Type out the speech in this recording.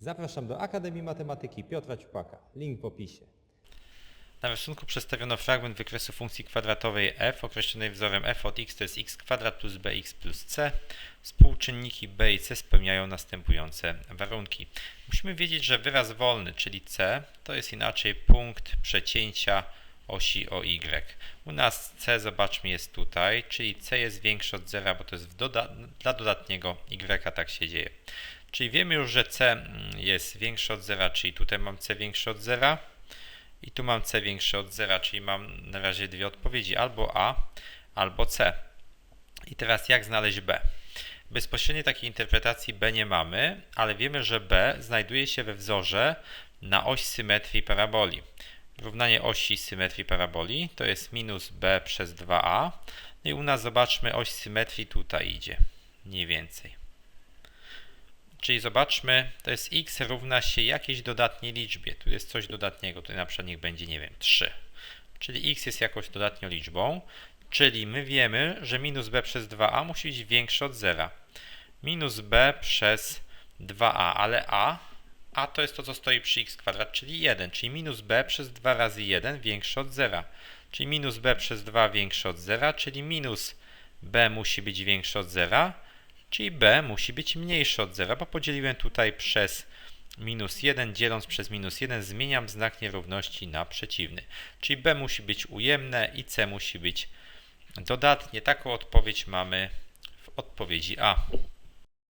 Zapraszam do Akademii Matematyki Piotra Ciupaka. Link w opisie. Na rysunku przedstawiono fragment wykresu funkcji kwadratowej f określonej wzorem f od x to jest x kwadrat plus bx plus c. Współczynniki b i c spełniają następujące warunki. Musimy wiedzieć, że wyraz wolny, czyli c, to jest inaczej punkt przecięcia osi o y. U nas c, zobaczmy, jest tutaj, czyli c jest większe od zera, bo to jest doda dla dodatniego y, tak się dzieje. Czyli wiemy już, że c mm, jest większe od zera, czyli tutaj mam c większe od zera. I tu mam C większe od zera, czyli mam na razie dwie odpowiedzi, albo A, albo C. I teraz jak znaleźć B? Bezpośredniej takiej interpretacji B nie mamy, ale wiemy, że B znajduje się we wzorze na oś symetrii paraboli. Równanie osi symetrii paraboli to jest minus B przez 2A. No i u nas zobaczmy, oś symetrii tutaj idzie, mniej więcej. Czyli zobaczmy, to jest x równa się jakiejś dodatniej liczbie. Tu jest coś dodatniego, tutaj na przykład niech będzie, nie wiem, 3. Czyli x jest jakąś dodatnią liczbą, czyli my wiemy, że minus b przez 2a musi być większe od zera. Minus b przez 2a, ale a, a to jest to, co stoi przy x kwadrat, czyli 1, czyli minus b przez 2 razy 1 większe od zera. Czyli minus b przez 2 większe od zera, czyli minus b musi być większe od zera, czyli b musi być mniejsze od zera, bo podzieliłem tutaj przez minus 1, dzieląc przez minus 1 zmieniam znak nierówności na przeciwny. Czyli b musi być ujemne i c musi być dodatnie. Taką odpowiedź mamy w odpowiedzi A.